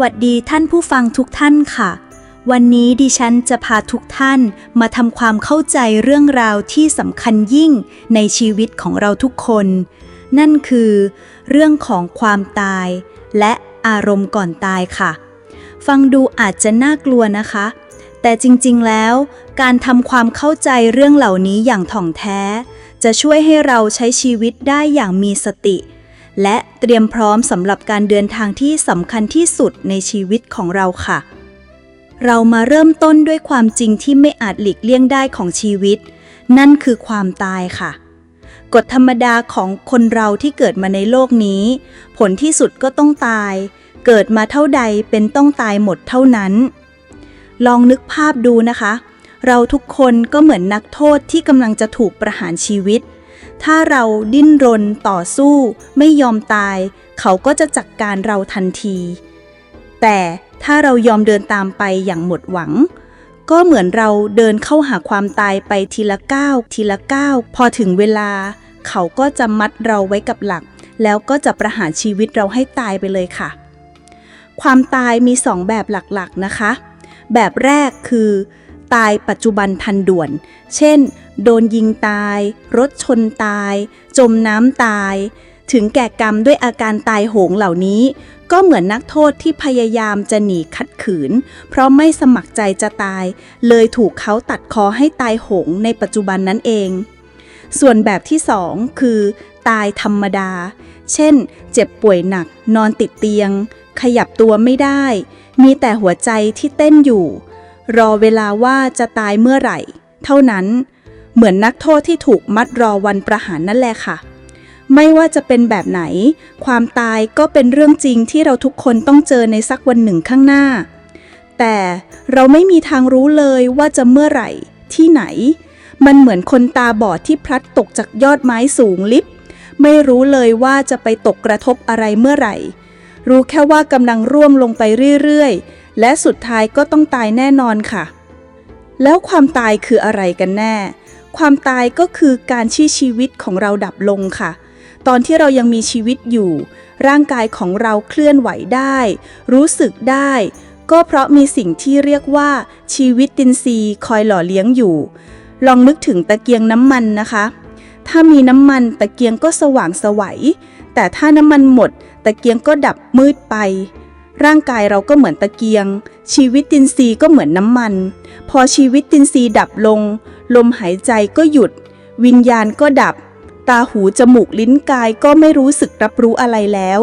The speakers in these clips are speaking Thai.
วัสดีท่านผู้ฟังทุกท่านค่ะ วันนี้ดิฉันจะพาทุกท่านมาทำความเข้าใจเรื่องราวที่สำคัญยิ่งในชีวิตของเราทุกคน นั่นคือ เรื่องของความตาย และอารมณ์ก่อนตายค่ะ ฟังดูอาจจะน่ากลัวนะคะ แต่จริงๆแล้ว การทำความเข้าใจเรื่องเหล่านี้อย่างถ่องแท้ จะช่วยให้เราใช้ชีวิตได้อย่างมีสติ และเตรียมพร้อมสำหรับการเดินทางที่สำคัญที่สุดในชีวิตของเราค่ะ เรามาเริ่มต้นด้วยความจริงที่ไม่อาจหลีกเลี่ยงได้ของชีวิต นั่นคือความตายค่ะ กฎธรรมดาของคนเราที่เกิดมาในโลกนี้ ผลที่สุดก็ต้องตาย เกิดมาเท่าใดเป็นต้องตายหมดเท่านั้น ลองนึกภาพดูนะคะ เราทุกคนก็เหมือนนักโทษที่กำลังจะถูกประหารชีวิต ถ้าเราดิ้นรนต่อสู้ ไม่ยอมตาย เขาก็จะจัดกการเราทันที แต่ถ้าเรายอมเดินตามไปอย่างหมดหวัง ก็เหมือนเราเดินเข้าหาความตายไปทีละก้าวทีละก้าวพอถึงเวลา เขาก็จะมัดเราไว้กับหลัก แล้วก็จะประหารชีวิตเราให้ตายไปเลยค่ะ ความตายมีสองแบบหลักๆนะคะ แบบแรกคือ ตายปัจจุบันทันด่วน เช่น โดนยิงตาย รถชนตาย จมน้ำตาย ถึงแก่กรรมด้วยอาการตายโหงเหล่านี้ ก็เหมือนนักโทษที่พยายามจะหนีขัดขืน เพราะไม่สมัครใจจะตาย เลยถูกเขาตัดคอให้ตายโหงในปัจจุบันนั้นเอง ส่วนแบบที่สองคือ ตายธรรมดา เช่น เจ็บป่วยหนัก นอนติดเตียง ขยับตัวไม่ได้ มีแต่หัวใจที่เต้นอยู่ รอเวลาว่าจะตายเมื่อไหร่ เท่านั้น เหมือนนักโทษที่ถูกมัดรอวันประหารนั่นแหละค่ะ ไม่ว่าจะเป็นแบบไหน ความตายก็เป็นเรื่องจริงที่เราทุกคนต้องเจอในสักวันหนึ่งข้างหน้า แต่เราไม่มีทางรู้เลยว่าจะเมื่อไหร่ ที่ไหน มันเหมือนคนตาบอดที่พลัดตกจากยอดไม้สูงลิบไม่รู้เลยว่าจะไปตกกระทบอะไรเมื่อไหร่ รู้แค่ว่ากำลังร่วงลงไปเรื่อยๆ และสุดท้ายก็ต้องตายแน่นอนค่ะ แล้วความตายคืออะไรกันแน่ ความตายก็คือการที่ชีวิตของเราดับลงค่ะ ตอนที่เรายังมีชีวิตอยู่ ร่างกายของเราเคลื่อนไหวได้ รู้สึกได้ ก็เพราะมีสิ่งที่เรียกว่า ชีวิตตินทรีคอยหล่อเลี้ยงอยู่ ลองนึกถึงตะเกียงน้ำมันนะคะ ถ้ามีน้ำมันตะเกียงก็สว่างสวัยแต่ถ้าน้ำมันหมด ตะเกียงก็ดับมืดไป ร่างกายเราก็เหมือนตะเกียง ชีวิตตินทรีก็เหมือนน้ำมัน พอชีวิตตินทรีดับลง ลมหายใจก็หยุด วิญญาณก็ดับ ตาหูจมูกลิ้นกายก็ไม่รู้สึกรับรู้อะไรแล้ว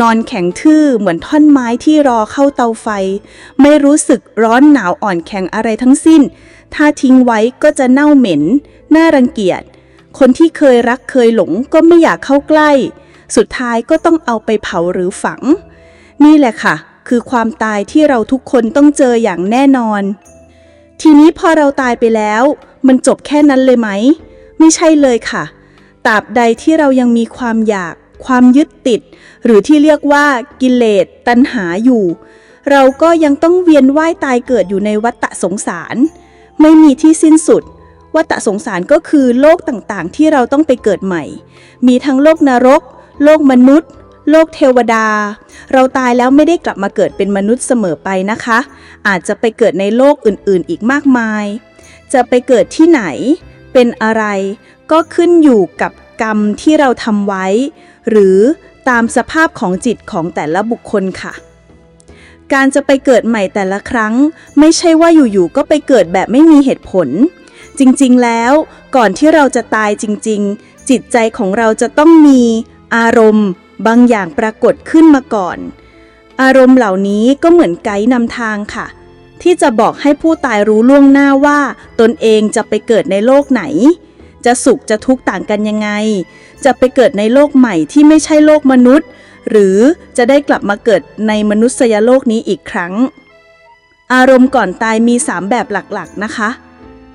นอนแข็งทื่อเหมือนท่อนไม้ที่รอเข้าเตาไฟ ไม่รู้สึกร้อนหนาวอ่อนแข็งอะไรทั้งสิ้น ถ้าทิ้งไว้ก็จะเน่าเหม็น น่ารังเกียจ คนที่เคยรักเคยหลงก็ไม่อยากเข้าใกล้ สุดท้ายก็ต้องเอาไปเผาหรือฝัง นี่แหละค่ะ คือความตายที่เราทุกคนต้องเจออย่างแน่นอน ทีนี้พอเราตายไปแล้ว มันจบแค่นั้นเลยไหม ไม่ใช่เลยค่ะตราบใดที่เรายังมีความอยาก ความยึดติด หรือที่เรียกว่ากิเลสตัณหาอยู่ เราก็ยังต้องเวียนว่ายตายเกิดอยู่ในวัฏสงสาร ไม่มีที่สิ้นสุดวัฏสงสารก็คือโลกต่างๆ ที่เราต้องไปเกิดใหม่ มีทั้งโลกนรก โลกมนุษย์ โลกเทวดา เราตายแล้วไม่ได้กลับมาเกิดเป็นมนุษย์เสมอไปนะคะ อาจจะไปเกิดในโลกอื่นๆ อีกมากมาย จะไปเกิดที่ไหน เป็นอะไร ก็ขึ้นอยู่กับกรรมที่เราทำไว้ หรือตามสภาพของจิตของแต่ละบุคคลค่ะ การจะไปเกิดใหม่แต่ละครั้ง ไม่ใช่ว่าอยู่ๆก็ไปเกิดแบบไม่มีเหตุผล จริงๆแล้วก่อนที่เราจะตายจริง ๆ จิตใจของเราจะต้องมีอารมณ์ บางอย่างปรากฏขึ้นมาก่อน อารมณ์เหล่านี้ก็เหมือนไกด์นำทางค่ะ ที่จะบอกให้ผู้ตายรู้ล่วงหน้าว่า ตนเองจะไปเกิดในโลกไหน จะสุขจะทุกข์ต่างกันยังไง จะไปเกิดในโลกใหม่ที่ไม่ใช่โลกมนุษย์ หรือจะได้กลับมาเกิดในมนุษยโลกนี้อีกครั้ง อารมณ์ก่อนตายมี 3 แบบหลักๆนะคะ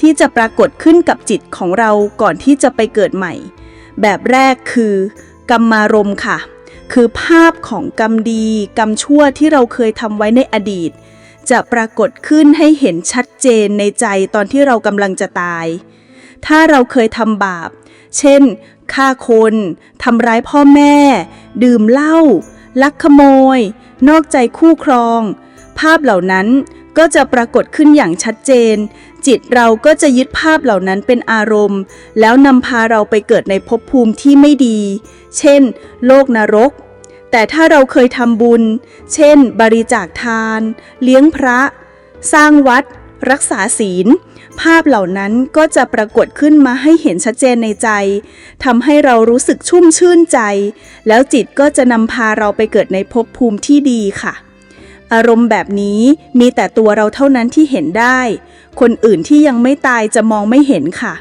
ที่จะปรากฏขึ้นกับจิตของเราก่อนที่จะไปเกิดใหม่ แบบแรกคือ กรรมารมค่ะ คือภาพของกรรมดี กรรมชั่วที่เราเคยทำไว้ในอดีต จะปรากฏขึ้นให้เห็นชัดเจนในใจตอนที่เรากำลังจะตาย ถ้าเราเคยทำบาป เช่นฆ่าคนทำร้ายพ่อแม่ ดื่มเหล้าลักขโมย นอกใจคู่ครอง ภาพเหล่านั้นก็จะปรากฏขึ้นอย่างชัดเจน จิตเราก็จะยึดภาพเหล่านั้นเป็นอารมณ์ แล้วนำพาเราไปเกิดในภพภูมิที่ไม่ดี เช่น โลกนรก แต่ถ้าเราเคยทำบุญ เช่น บริจาคทาน เลี้ยงพระ สร้างวัด รักษาศีล ภาพเหล่านั้นก็จะปรากฏขึ้นมาให้เห็นชัดเจนในใจทำให้เรารู้สึกชุ่มชื่นใจ แล้วจิตก็จะนำพาเราไปเกิดในภพภูมิที่ดีค่ะ อารมณ์แบบนี้มีแต่ตัวเราเท่านั้นที่เห็นได้ คนอื่นที่ยังไม่ตายจะมองไม่เห็นค่ะ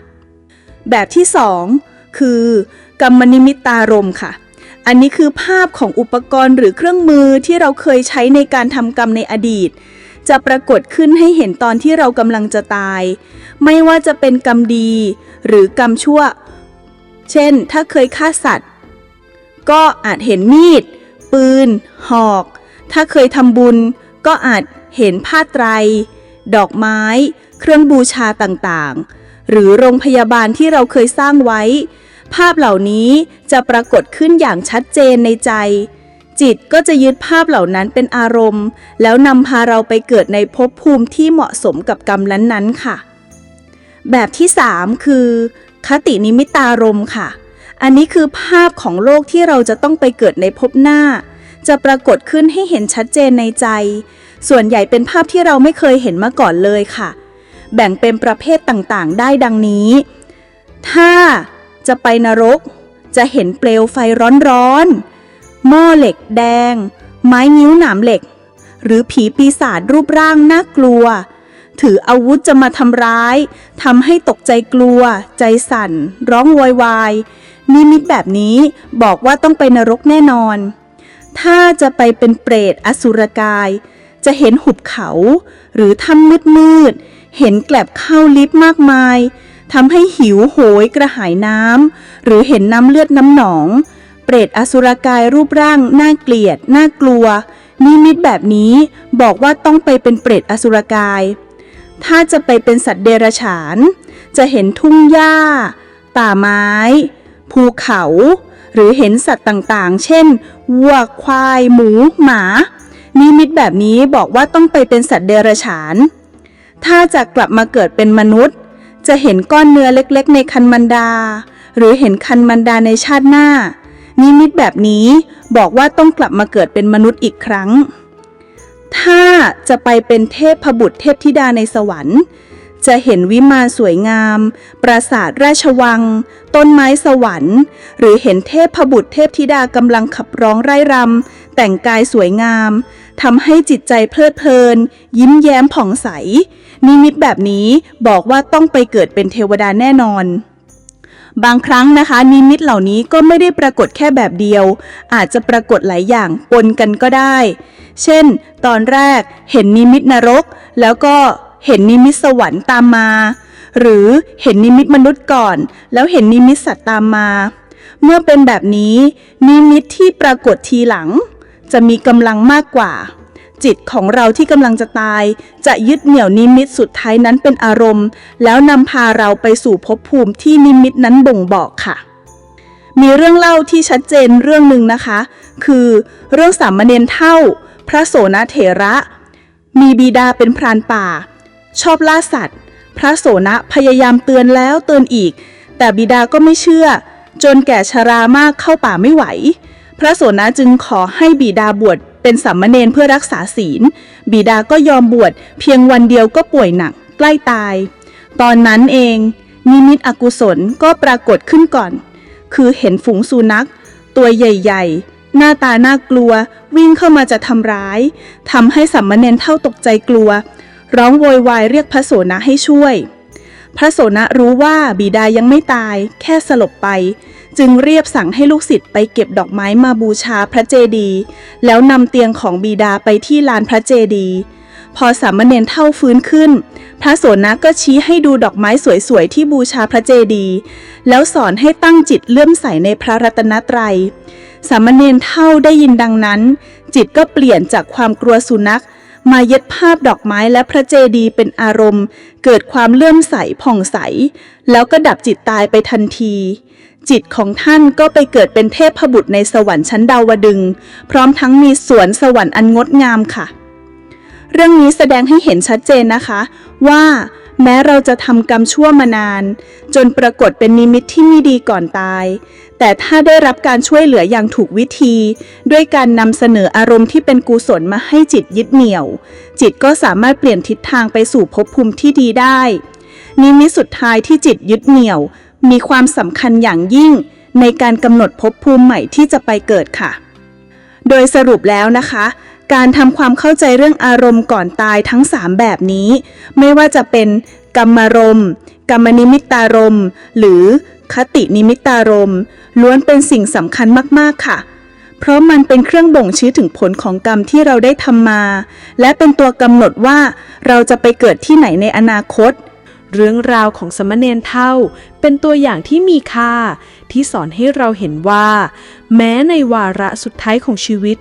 แบบที่สองคือกรรมนิมิตตารมณ์ค่ะ อันนี้คือภาพของอุปกรณ์หรือเครื่องมือที่เราเคยใช้ในการทำกรรมในอดีต จะปรากฏขึ้นให้เห็นตอนที่เรากำลังจะตาย ไม่ว่าจะเป็นกรรมดี หรือกรรมชั่ว เช่น ถ้าเคยฆ่าสัตว์ ก็อาจเห็นมีด ปืน หอก ถ้าเคยทำบุญก็อาจเห็นผ้าไตร ดอกไม้ เครื่องบูชาต่างๆ หรือโรงพยาบาลที่เราเคยสร้างไว้ ภาพเหล่านี้จะปรากฏขึ้นอย่างชัดเจนในใจ จิตก็จะยึดภาพเหล่านั้นเป็นอารมณ์ แล้วนำพาเราไปเกิดในภพภูมิที่เหมาะสมกับกรรมนั้นๆค่ะ แบบที่ 3 คือ คตินิมิตารมค่ะ อันนี้คือภาพของโลกที่เราจะต้องไปเกิดในภพหน้า จะปรากฏขึ้นให้เห็นชัดเจนในใจ ส่วนใหญ่เป็นภาพที่เราไม่เคยเห็นมาก่อนเลยค่ะ แบ่งเป็นประเภทต่างๆ ได้ดังนี้ ถ้าจะไปนรก จะเห็นเปลวไฟร้อนๆ หม้อเหล็กแดง ไม้นิ้วหนามเหล็ก หรือผีปีศาจรูปร่างน่ากลัว ถืออาวุธจะมาทำร้ายทำให้ตกใจกลัว ใจสั่น ร้องโวยวายนิมิตแบบนี้บอกว่าต้องไปนรกแน่นอน ถ้าจะไปเป็นเปรตอสุรกาย จะเห็นหุบเขาหรือถ้ำมืดมืด เห็นแกลบเข้าลิฟมากมายทำให้หิวโหยกระหายน้ำหรือเห็นน้ำเลือดน้ำหนอง เปรตอสุรกายรูปร่างน่าเกลียด น่ากลัว นิมิตแบบนี้บอกว่าต้องไปเป็นเปรตอสุรกาย ถ้าจะไปเป็นสัตว์เดรัจฉาน จะเห็นทุ่งหญ้า ป่าไม้ ภูเขา หรือเห็นสัตว์ต่างๆ เช่นวัวควาย หมู หมา นิมิตแบบนี้บอกว่าต้องไปเป็นสัตว์เดรัจฉาน ถ้าจะกลับมาเกิดเป็นมนุษย์ จะเห็นก้อนเนื้อเล็กๆ ในคันมันดา หรือเห็นคันมันดาในชาติหน้า นิมิตแบบนี้บอกว่าต้องกลับมาเกิดเป็นมนุษย์อีกครั้ง ถ้าจะไปเป็นเทพบุตรเทพธิดาในสวรรค์ จะเห็นวิมานสวยงาม ปราสาทราชวัง ต้นไม้สวรรค์ หรือเห็นเทพบุตรเทพธิดากำลังขับร้องไร่รำ แต่งกายสวยงามทำให้จิตใจเพลิดเพลิน ยิ้มแย้มผ่องใส นิมิตแบบนี้บอกว่าต้องไปเกิดเป็นเทวดาแน่นอนบางครั้งนะคะ นิมิตเหล่านี้ก็ไม่ได้ปรากฏแค่แบบเดียว อาจจะปรากฏหลายอย่างปนกันก็ได้ เช่น ตอนแรกเห็นนิมิตนรก แล้วก็ เห็นนิมิตสวรรค์ตามมา หรือเห็นนิมิตมนุษย์ก่อน แล้วเห็นนิมิตสัตว์ตามมา เมื่อเป็นแบบนี้ นิมิตที่ปรากฏทีหลัง จะมีกำลังมากกว่า จิตของเราที่กำลังจะตาย จะยึดเหนี่ยวนิมิตสุดท้ายนั้นเป็นอารมณ์ แล้วนำพาเราไปสู่ภพภูมิที่นิมิตนั้นบ่งบอกค่ะมีเรื่องเล่าที่ชัดเจนเรื่องหนึ่งนะคะ คือเรื่องสามเณรเท่า พระโสนเถระ มีบิดาเป็นพรานป่า ชอบล่าสัตว์ พระโสนะพยายามเตือนแล้วเตือนอีก แต่บิดาก็ไม่เชื่อ จนแก่ชรามากเข้าป่าไม่ไหว พระโสนะจึงขอให้บิดาบวชเป็นสามมเณรเพื่อรักษาศีล บิดาก็ยอมบวชเพียงวันเดียวก็ป่วยหนักใกล้ตาย ตอนนั้นเอง นิมิตอกุศลก็ปรากฏขึ้นก่อน คือเห็นฝูงสุนัข ตัวใหญ่ ๆ หน้าตาน่ากลัววิ่งเข้ามาจะทำร้ายทำให้สัมมเนนเท่าตกใจกลัว ร้องโวยวายเรียกพระโสนะให้ช่วย พระโสนะรู้ว่าบิดายังไม่ตาย แค่สลบไป จึงเรียบสั่งให้ลูกศิษย์ไปเก็บดอกไม้มาบูชาพระเจดีย์แล้วนำเตียงของบิดาไปที่ลานพระเจดีย์พอสามเณรเท่าฟื้นขึ้น พระโสนะก็ชี้ให้ดูดอกไม้สวยๆ ที่บูชาพระเจดีย์แล้วสอนให้ตั้งจิตเลื่อมใสในพระรัตนตรัย สามเณรเท่าได้ยินดังนั้น จิตก็เปลี่ยนจากความกลัวสุนัข มาเย็ดภาพดอกไม้และพระเจดีย์เป็นอารมณ์ เกิดความเลื่อมใสผ่องใส แล้วก็ดับจิตตายไปทันที จิตของท่านก็ไปเกิดเป็นเทพบุตรในสวรรค์ชั้นดาวดึง พร้อมทั้งมีสวนสวรรค์อันงดงามค่ะ เรื่องนี้แสดงให้เห็นชัดเจนนะคะ ว่า แม้เราจะทำกรรมชั่วมานาน จนปรากฏเป็นนิมิตที่ไม่ดีก่อนตาย แต่ถ้าได้รับการช่วยเหลืออย่างถูกวิธี ด้วยการนำเสนออารมณ์ที่เป็นกุศลมาให้จิตยึดเหนี่ยว จิตก็สามารถเปลี่ยนทิศทางไปสู่ภพภูมิที่ดีได้ นิมิตสุดท้ายที่จิตยึดเหนี่ยว มีความสำคัญอย่างยิ่ง ในการกำหนดภพภูมิใหม่ที่จะไปเกิดค่ะ โดยสรุปแล้วนะคะ การทำความเข้าใจเรื่องอารมณ์ก่อนตายทั้ง 3 แบบนี้ ไม่ว่าจะเป็นกรรมารมณ์กรรมนิมิตารมณ์ หรือคตินิมิตตารมณ์ ล้วนเป็นสิ่งสำคัญมาก ๆ ค่ะ เพราะมันเป็นเครื่องบ่งชี้ถึงผลของกรรมที่เราได้ทำมา และเป็นตัวกำหนดว่าเราจะไปเกิดที่ไหนในอนาคต เรื่องราวของสมณเณรเท่า เป็นตัวอย่างที่มีค่า ที่สอนให้เราเห็นว่า แม้ในวาระสุดท้ายของชีวิต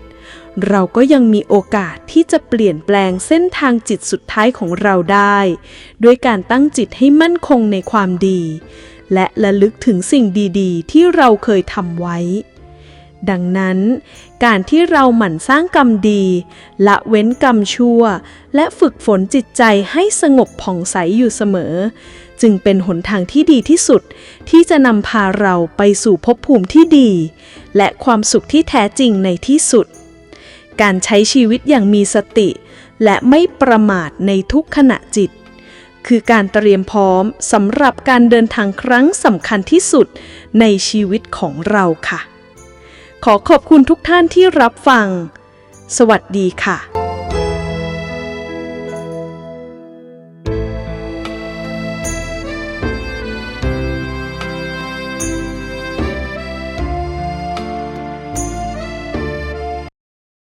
เราก็ยังมีโอกาสที่จะเปลี่ยนแปลงเส้นทางจิตสุดท้ายของเราได้ ด้วยการตั้งจิตให้มั่นคงในความดี และระลึกถึงสิ่งดีๆ ที่เราเคยทำไว้ ดังนั้น การที่เราหมั่นสร้างกรรมดี ละเว้นกรรมชั่ว และฝึกฝนจิตใจให้สงบผ่องใสอยู่เสมอ จึงเป็นหนทางที่ดีที่สุด ที่จะนำพาเราไปสู่ภพภูมิที่ดี และความสุขที่แท้จริงในที่สุด การใช้ชีวิตอย่างมีสติ และไม่ประมาทในทุกขณะจิต คือการเตรียมพร้อมสำหรับการเดินทางครั้งสำคัญที่สุดในชีวิตของเราค่ะ ขอขอบคุณทุกท่านที่รับฟัง สวัสดีค่ะ